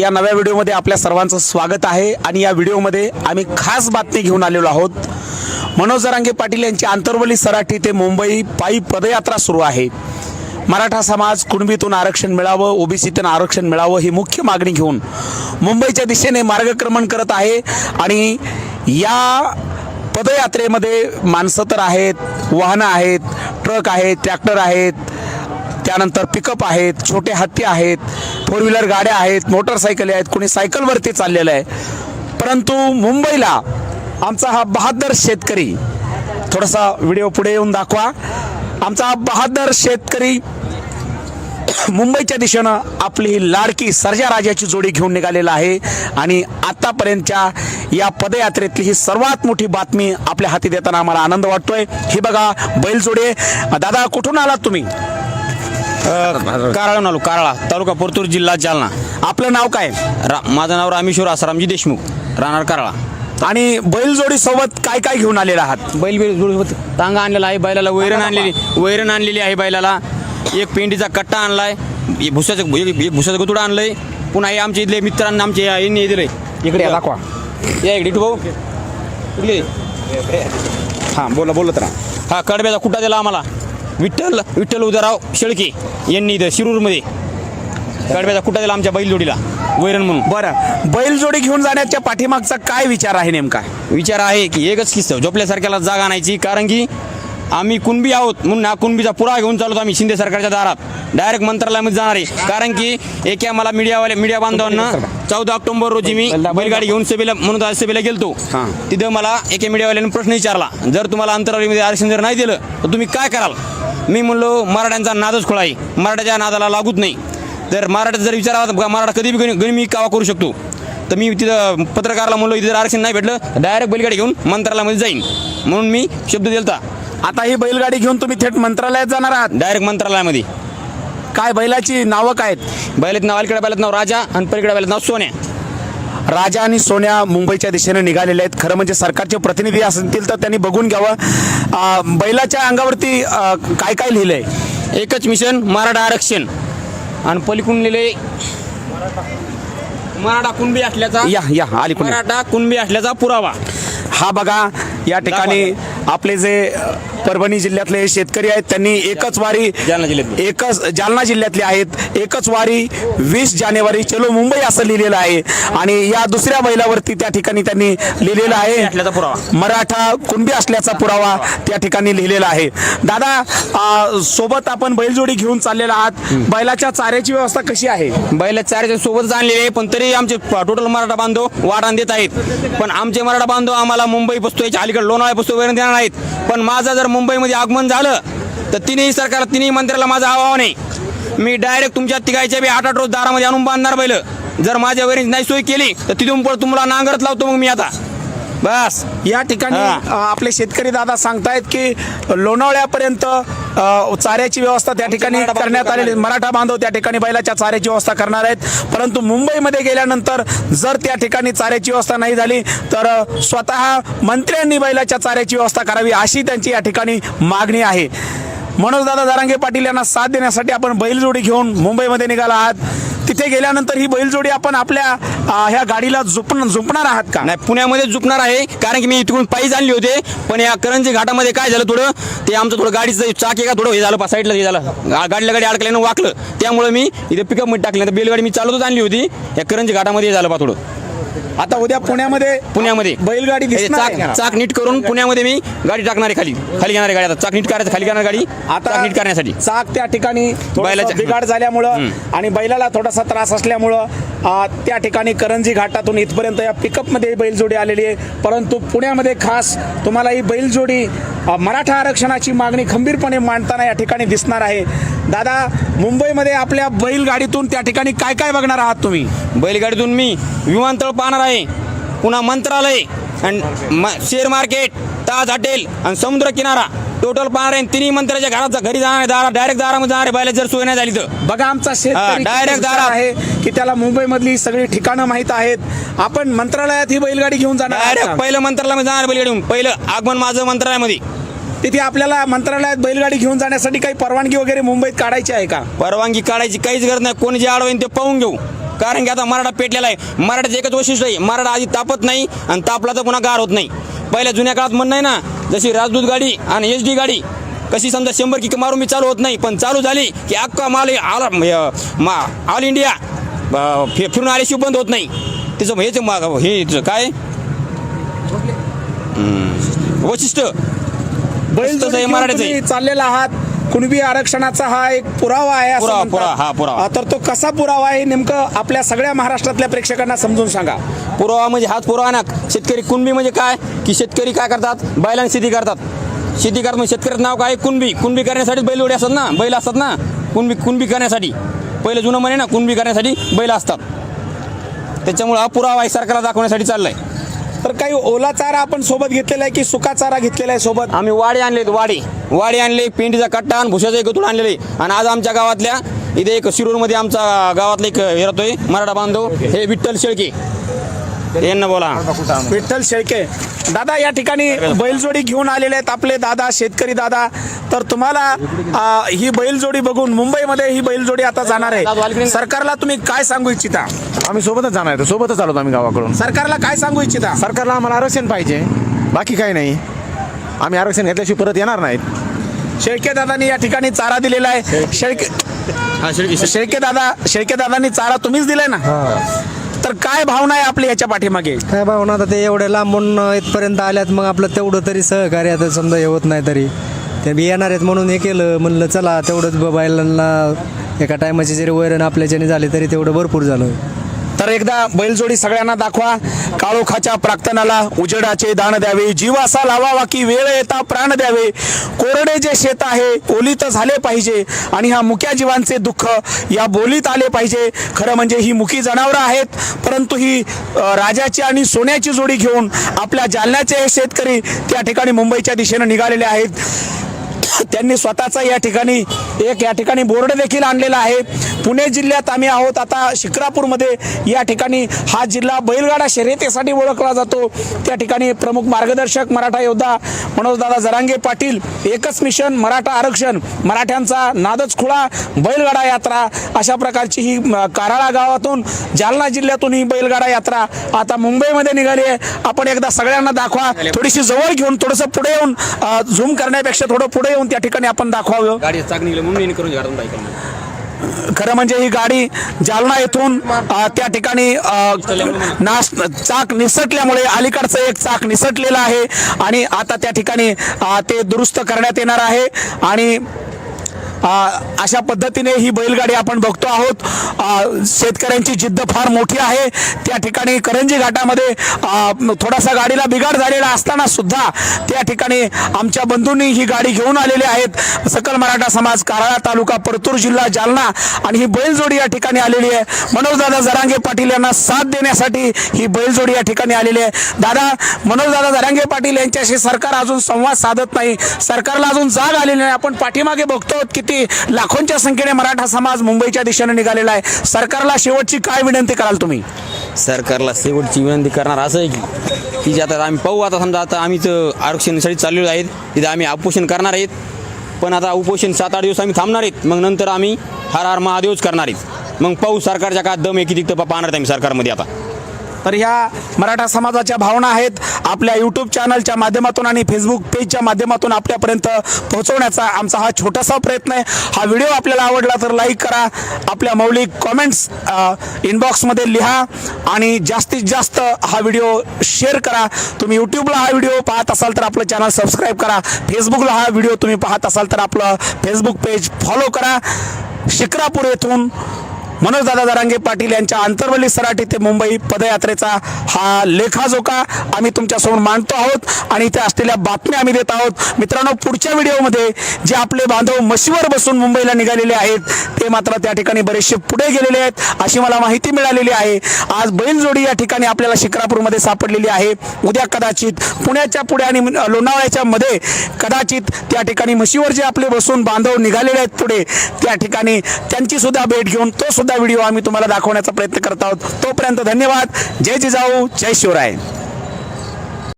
या नव्या व्हिडिओमध्ये आपल्या सर्वांचं स्वागत आहे आणि या व्हिडिओमध्ये आम्ही खास बातमी घेऊन आलेलो आहोत. मनोज जरांगे पाटील यांची आंतरवली सराठी ते मुंबई पायी पदयात्रा सुरू आहे. मराठा समाज कुणबीतून आरक्षण मिळावं ओबीसीतून आरक्षण मिळावं ही मुख्य मागणी घेऊन मुंबईच्या दिशेने मार्गक्रमण करत आहे आणि या पदयात्रेमध्ये माणसं तर आहेत वाहनं आहेत ट्रक आहेत ट्रॅक्टर आहेत त्यानंतर पिकअप आहेत छोटे हत्ती आहेत फोर व्हीलर गाड्या आहेत मोटरसायकली आहेत कोणी सायकलवरती चाललेलं आहे. परंतु मुंबईला आमचा हा बहादर शेतकरी थोडासा व्हिडिओ पुढे येऊन दाखवा. आमचा हा बहादर शेतकरी मुंबईच्या दिशेनं आपली ही लाडकी सर्जा राजाची जोडी घेऊन निघालेला आहे. आणि आतापर्यंतच्या या पदयात्रेतली ही सर्वात मोठी बातमी आपल्या हाती देताना आम्हाला आनंद वाटतोय. ही बघा बैलजोडे दादा कुठून आलात तुम्ही? कारळा आलो कारळा तालुका परतूर जिल्हा जालना. आपलं नाव काय? रा माझं नाव रामेश्वर आसारामजी देशमुख राहणार कारळा. आणि बैलजोडी सोबत काय काय घेऊन आलेला आहात? बैल बैल जोड तांगा आणलेला आहे बैलाला वैरण आणलेली वैरण आणलेली आहे बैलाला. एक पेंडीचा कट्टा आणलाय भुसाचं एक भुसाचं गुतुडा आणलंय. पुन्हा हे आमच्या इथले मित्रांना आमचे यांनी हे दिलंय. इकडे दाखवा. या इकडे भाऊ. इकडे हां बोला बोलत राहा. हा कडब्याचा कुट्टा दिला आम्हाला? विठ्ठल विठ्ठल उदयराव शेळके यांनी इथं शिरूरमध्ये कडब्याचा कुट्टा दिला आमच्या बैलजोडीला? वैरण म्हणून. बरं. बैलजोडी घेऊन जाण्याच्या पाठीमागचा काय विचार आहे नेमका? विचार आहे की एकच किस्सा झोपल्यासारख्याला जागा आणायची कारण की आम्ही कुणबी आहोत म्हणून हा कुणबीचा पुरा घेऊन चालतो आम्ही शिंदे सरकारच्या दारात. डायरेक्ट मंत्रालयामध्ये जाणार आहे. कारण की एका मला मीडियावाले मीडिया बांधवांना चौदा ऑक्टोबर रोजी मी बैलगाडी घेऊन सभेला म्हणून आज सभेला गेलतो. हां. तिथं मला एका मीडियावाल्याने प्रश्न विचारला जर तुम्हाला अंतरावलीमध्ये आरक्षण जर नाही दिलं तर तुम्ही काय कराल? मी म्हणलो मराठ्यांचा नादच खोळा आहे मराठ्याच्या नादाला लागूत नाही. जर मराठा जर विचारावा मराठा कधी बी गणी गणी मी कावा करू शकतो. तर मी तिथं पत्रकाराला म्हणलो इथं जर आरक्षण नाही भेटलं डायरेक्ट बैलगाडी घेऊन मंत्रालयामध्ये जाईन. म्हणून मी शब्द दिलता. आता ही बैलगाडी घेऊन तुम्ही थेट मंत्रालयात जाणार आहात? डायरेक्ट मंत्रालयामध्ये. काय बैलाची नावं काय आहेत? बैलात नाव अलीकडे बैलात नाव राजा आणि पलीकडे बैलात नाव सोन्या. राजा आणि सोन्या मुंबईच्या दिशेने निघालेले आहेत. खरं म्हणजे सरकारचे प्रतिनिधी असतील तर त्यांनी बघून घ्यावं. बैलाच्या अंगावरती काय काय लिहिलंय? एकच मिशन मराठा आरक्षण. आणि पलीकडून लिहिले मराठा कुणबी असल्याचा या या अलीकडे मराठा कुणबी असल्याचा पुरावा. हा बघा या ठिकाणी आपले जे परभणी जिल्ह्यातले शेतकरी आहेत त्यांनी एकच वारी जालना जिल्ह्यातले. एकच जालना जिल्ह्यातले आहेत. एकच वारी वीस जानेवारी चलो मुंबई असं लिहिलेलं आहे. आणि या दुसऱ्या बैलावरती त्या ठिकाणी त्यांनी लिहिलेलं आहे. मराठा कुणबी असल्याचा पुरावा त्या ठिकाणी लिहिलेला आहे. दादा सोबत आपण बैलजोडी घेऊन चाललेला आहात. बैलाच्या चाऱ्याची व्यवस्था कशी आहे? बैल चारच्या सोबतच आणलेले पण तरी आमचे टोटल मराठा बांधव वाटाण देत आहेत. पण आमचे मराठा बांधव आम्हाला मुंबई बसतो याच्या अलीकडे लोणावळा बसतो वगैरे देणार नाहीत. पण माझं जर मुंबईमध्ये आगमन झालं तर तिन्ही सरकार तिन्ही मंत्र्याला माझं आव्हान आहे. मी डायरेक्ट तुमच्या तिघायच्या बी आठ आठ रोज दारामध्ये आणून बांधणार पहिलं जर माझ्या वरील नाही सोय केली तर तिथून पण तुम्हाला नांगरत लावतो मग मी आता. बस या ठिकाणी. अ, आपले शेतकरी दादा सांगतायत की लोणावळ्यापर्यंत अ, चाऱ्याची व्यवस्था त्या ठिकाणी मराठा बांधव करण्यात आलेली करणार मराठा बांधव त्या ठिकाणी बैलाच्या चाऱ्याची व्यवस्था करणार आहेत. परंतु मुंबईमध्ये गेल्यानंतर जर त्या ठिकाणी चाऱ्याची व्यवस्था नाही झाली तर अ, स्वतः मंत्र्यांनी बैलाच्या चाऱ्याची व्यवस्था करावी अशी त्यांची या ठिकाणी मागणी आहे. मनोज दादा दारांगे पाटील यांना साथ देण्यासाठी आपण बैलजोडी घेऊन मुंबईमध्ये निघाला आहात. तिथे गेल्यानंतर ही बैलजोडी आपण आपल्या ह्या गाडीला झुपण झोपणार आहात का? नाही पुण्यामध्ये झोपणार आहे कारण की मी इथून पायी आणली होते पण या करंजी घाटामध्ये काय झालं थोडं ते आमचं थोडं गाडीचं चाक एका का थोडं हे झालं पा साईडला हे झालं. गाडीला गाडी अडकल्यानं वाकलं. त्यामुळे मी इथे पिकअपमध्ये टाकलं तर बेलगाडी मी चालवतच आणली होती. या करंजी घाटामध्ये हे झालं पा थोडं. आता उद्या पुण्यामध्ये पुण्यामध्ये. बैलगाडी हे दिसणार चाक. चाक नीट करून पुण्यामध्ये मी गाडी टाकणार आहे खाली. खाली घेणार आहे गाडी आता. चाक नीट करायचं खाली घेणार गाडी. आता चाक नीट करण्यासाठी. चाक त्या ठिकाणी थोडंसं बैलाच्या- बिघाड झाल्यामुळं आणि बैलाला थोडासा त्रास असल्यामुळं त्या ठिकाणी करंजी घाटातून इथपर्यंत या पिकअपमध्ये बैलजोडी आलेली आहे. परंतु पुण्यामध्ये खास तुम्हाला ही बैलजोडी मराठा आरक्षणाची मागणी खंबीरपणे मांडताना या ठिकाणी दिसणार आहे. दादा मुंबईमध्ये आपल्या बैलगाडीतून त्या ठिकाणी काय काय बघणार आहात तुम्ही? बैलगाडीतून मी विमानतळ पाहणार आहे पुन्हा मंत्रालय आणि शेअर मार्केट ताज हॉटेल आणि समुद्र किनारा. टोटल पाहणार आहे तिन्ही मंत्र्याच्या घरात घरी जाणार आहे दारा डायरेक्ट दारामध्ये जाणार आहे बैला जर सोय नाही झाली तर. बघा आमचा शेतकरी हुशार दारात. आहे की त्याला मुंबईमधली सगळी ठिकाणं माहीत आहेत. आपण मंत्रालयात ही बैलगाडी घेऊन जाणार डायरेक्ट? पहिलं मंत्रालयामध्ये जाणार बैलगाडीहून पहिलं आगमन माझं मंत्रालयामध्ये. तिथे आपल्याला मंत्रालयात बैलगाडी घेऊन जाण्यासाठी काही परवानगी वगैरे मुंबईत काढायची आहे का? परवानगी काढायची काहीच गरज नाही. कोणी जे अडवेन ते पाहून घेऊ. कारण की आता मराठा पेटलेला आहे. मराठाचं एकच वैशिष्ट्य आहे. मराठा आधी तापत नाही आणि तापला तर पुन्हा गार होत नाही. पहिल्या जुन्या काळात म्हणणं आहे ना जशी राजदूत गाडी आणि एच डी गाडी कशी समजा शंभर किक मारून मी चालू होत नाही पण चालू झाली की अख्खा माल आल म- ऑल इंडिया फि- फिरून आल्याशिवाय बंद होत नाही. त्याचं हेच मा- हे काय? वैशिष्ट्य तसं हे मराठीचं. चाललेला आहात कुणबी आरक्षणाचा हा एक पुरावा आहे असं पुरावा, हा, पुरावा. तर तो कसा पुरावा आहे नेमकं आपल्या सगळ्या महाराष्ट्रातल्या प्रेक्षकांना समजून सांगा. पुरावा म्हणजे हाच पुरावा ना. शेतकरी कुणबी म्हणजे काय? की शेतकरी काय करतात? बैलांनी शेती करतात. शेती करतात म्हणजे शेतकऱ्याचं नाव काय? कुणबी. कुणबी करण्यासाठी बैल जोडी असतात ना. बैल असतात ना. कुणबी कुणबी करण्यासाठी. पहिलं जुनं म्हणे ना कुणबी करण्यासाठी बैल असतात. त्याच्यामुळे हा पुरावा आहे सरकारला दाखवण्यासाठी चाललाय. तर काही ओला चारा आपण सोबत घेतलेला आहे की सुका चारा घेतलेला आहे सोबत? आम्ही वाडे आणले वाडे. वाडे आणले पिंडीचा कट्टा आणि भुशाचा एक गतून आणलेले. आणि आज आमच्या गावातल्या इथे एक शिरूरमध्ये आमचा गावातला एक हे राहतोय मराठा बांधव हे विठ्ठल शेळके. यांना बोला. विठ्ठल शेळके दादा या ठिकाणी बैलजोडी घेऊन आलेले आहेत आपले दादा शेतकरी दादा. तर तुम्हाला ही बैलजोडी बघून मुंबईमध्ये ही बैलजोडी आता जाणार आहे. सरकारला तुम्ही काय सांगू इच्छिता? आम्ही सोबतच जाणार आहे. सोबतच आलो आम्ही गावाकडून. सरकारला काय सांगू इच्छिता? सरकारला आम्हाला आरक्षण पाहिजे. बाकी काही नाही. आम्ही आरक्षण घेतल्याशिवाय परत येणार नाहीत. शेळके दादांनी या ठिकाणी चारा दिलेला आहे. शेळके शेळके शेळके दादा शेळके दादांनी चारा तुम्हीच दिलाय ना? तर काय भावना आहे आपली याच्या पाठीमागे? काय भावना? आता ते एवढे लांबून इथपर्यंत आल्यात मग आपलं तेवढं तरी सहकार्य आता समजा हे होत नाही तरी. ते बी येणार आहेत म्हणून हे केलं म्हणलं चला तेवढंच ब- बैलांना एका टायमाची जरी वैरण आपल्याच्याने झाले तरी तेवढं भरपूर झालं. तर एकदा बैलजोडी सगळ्यांना दाखवा. काळोखाच्या प्राक्तनाला उजेडाचे दान द्यावे. जीवासा लावावा की वेळ येता प्राण द्यावे. कोरडे जे शेत आहे ओलीत झाले पाहिजे. आणि ह्या मुक्या जीवांचे दुःख या बोलीत आले पाहिजे. खरं म्हणजे ही मुकी जनावरं आहेत. परंतु ही राजाची आणि सोन्याची जोडी घेऊन आपल्या जालन्याचे हे शेतकरी त्या ठिकाणी मुंबईच्या दिशेनं निघालेले आहेत. त्यांनी स्वतःचा या ठिकाणी एक या ठिकाणी बोर्ड देखील आणलेला आहे. पुणे जिल्ह्यात आम्ही आहोत. आता शिक्रापूरमध्ये या ठिकाणी हा जिल्हा बैलगाडा शर्यतीसाठी ओळखला जातो. त्या ठिकाणी प्रमुख मार्गदर्शक मराठा योद्धा मनोजदादा जरांगे पाटील एकच मिशन मराठा आरक्षण मराठ्यांचा नादच खुळा बैलगाडा यात्रा अशा प्रकारची ही काराळा गावातून जालना जिल्ह्यातून ही बैलगाडा यात्रा आता मुंबईमध्ये निघाली आहे. आपण एकदा सगळ्यांना दाखवा. थोडीशी जवळ घेऊन थोडंसं पुढे येऊन झूम करण्यापेक्षा थोडं पुढे येऊन त्या ठिकाणी आपण दाखवावं. गाडी चाक निघलं म्हणून करून घरातून बाईक खरं म्हणजे ही गाडी जालना येथून त्या ठिकाणी नाश चाक निसटल्यामुळे अलीकडचं एक चाक निसटलेलं आहे. आणि आता त्या ठिकाणी ते दुरुस्त करण्यात येणार आहे. आणि अशा पद्धतीने ही बैलगाडी आपण बघतो आहोत. शेतकऱ्यांची जिद्द फार मोठी आहे. त्या ठिकाणी करंजी घाटामध्ये थोडासा गाडीला बिघाड झालेला असताना सुद्धा त्या ठिकाणी आमच्या बंधूंनी ही गाडी घेऊन आलेले आहेत. सकल मराठा समाज काराळा तालुका परतूर जिल्हा जालना आणि ही बैलजोडी या ठिकाणी आलेली आहे. मनोजदादा जरांगे पाटील यांना साथ देण्यासाठी ही बैलजोडी या ठिकाणी आलेली आहे. दादा मनोजदादा जरांगे पाटील यांच्याशी सरकार अजून संवाद साधत नाही. सरकारला अजून जाग आलेली नाही. आपण पाठीमागे बघतो की किती लाखोंच्या संख्येने मराठा समाज मुंबईच्या दिशेने निघालेला आहे. सरकारला शेवटची काय विनंती कराल तुम्ही? सरकारला शेवटची विनंती करणार असं आहे की की जे आता आम्ही पाहू आता समजा आता आम्हीच आरक्षणासाठी चाललेलो आहेत तिथे आम्ही उपोषण करणार आहेत. पण आता उपोषण सात आठ दिवस आम्ही थांबणार आहेत. मग नंतर आम्ही हर हर महादेवच करणार आहेत. मग पाहू सरकारच्या का दम आहे किती पाहणार आहेत आम्ही सरकारमध्ये आता. तर ह्या मराठा समाजाच्या भावना आहेत आपल्या यूट्यूब चॅनलच्या माध्यमातून आणि फेसबुक पेजच्या माध्यमातून आपल्यापर्यंत पोहोचवण्याचा आमचा हा छोटासा प्रयत्न आहे. हा व्हिडिओ आपल्याला आवडला तर लाईक करा. आपल्या मौलिक कॉमेंट्स इनबॉक्समध्ये लिहा आणि जास्तीत जास्त हा व्हिडिओ शेअर करा. तुम्ही यूट्यूबला हा व्हिडिओ पाहत असाल तर आपलं चॅनल सबस्क्राईब करा. फेसबुकला हा व्हिडिओ तुम्ही पाहत असाल तर आपलं फेसबुक पेज फॉलो करा. शिक्रापूर येथून मनोजदादा दरांगे पाटील यांच्या आंतरवली सराटी ते मुंबई पदयात्रेचा हा लेखाजोखा आम्ही तुमच्यासमोर मांडतो आहोत आणि इथे असलेल्या बातम्या आम्ही देत आहोत. मित्रांनो पुढच्या व्हिडिओमध्ये जे आपले बांधव मशीवर बसून मुंबईला निघालेले आहेत ते मात्र त्या ठिकाणी बरेचसे पुढे गेलेले आहेत अशी मला माहिती मिळालेली आहे. आज बैलजोडी या ठिकाणी आपल्याला शिक्रापूरमध्ये सापडलेली आहे. उद्या कदाचित पुण्याच्या पुढे आणि लोणावळ्याच्या मध्ये कदाचित त्या ठिकाणी म्हशीवर जे आपले बसून बांधव निघालेले आहेत पुढे त्या ठिकाणी त्यांची सुद्धा भेट घेऊन तो सुद्धा व्हिडिओ आम्ही तुम्हाला दाखवण्याचा प्रयत्न करत आहोत तोपर्यंत धन्यवाद. जय जिजाऊ जय शिवराय.